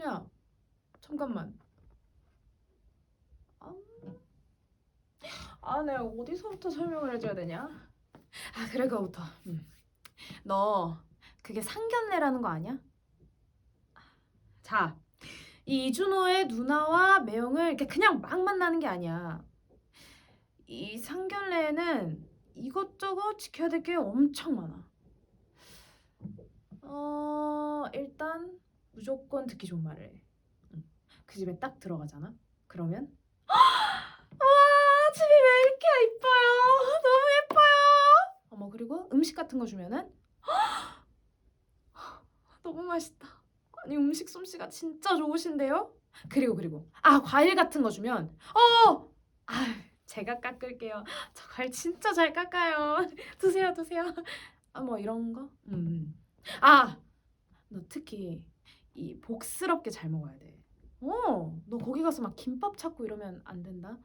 야, 잠깐만. 아, 아, 내가 어디서부터 설명을 해줘야 되냐? 아, 그래, 그거부터. 음. 너 그게 상견례라는 거 아니야? 자, 이 이준호의 누나와 매형을 이렇게 그냥 막 만나는 게 아니야. 이 상견례에는 이것저것 지켜야 될 게 엄청 많아. 어, 일단 무조건 듣기 좋은 말을. 그 집에 딱 들어가잖아. 그러면 와 집이 왜 이렇게 이뻐요? 너무 예뻐요. 어머 그리고 음식 같은 거 주면은 너무 맛있다. 아니 음식 솜씨가 진짜 좋으신데요? 그리고 그리고 아 과일 같은 거 주면 어, 아 제가 깎을게요. 저 과일 진짜 잘 깎아요. 드세요 드세요. 아 뭐 이런 거. 음. 아, 너 특히 이 복스럽게 잘 먹어야 돼. 어, 너 거기 가서 막 김밥 찾고 이러면 안 된다.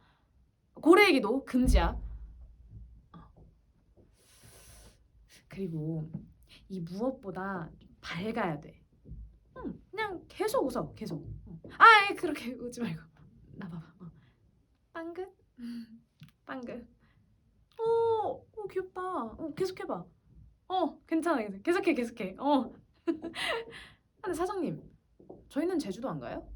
고래 얘기도 금지야. 어. 그리고 이 무엇보다 밝아야 돼. 응, 그냥 계속 웃어, 계속. 어. 아, 그렇게 웃지 말고 나 봐봐. 어. 빵긋, 빵긋. 오, 오 귀엽다. 어, 계속 해봐. 어, 괜찮아, 괜찮아. 계속해, 계속해. 어. 근데 사장님, 저희는 제주도 안 가요?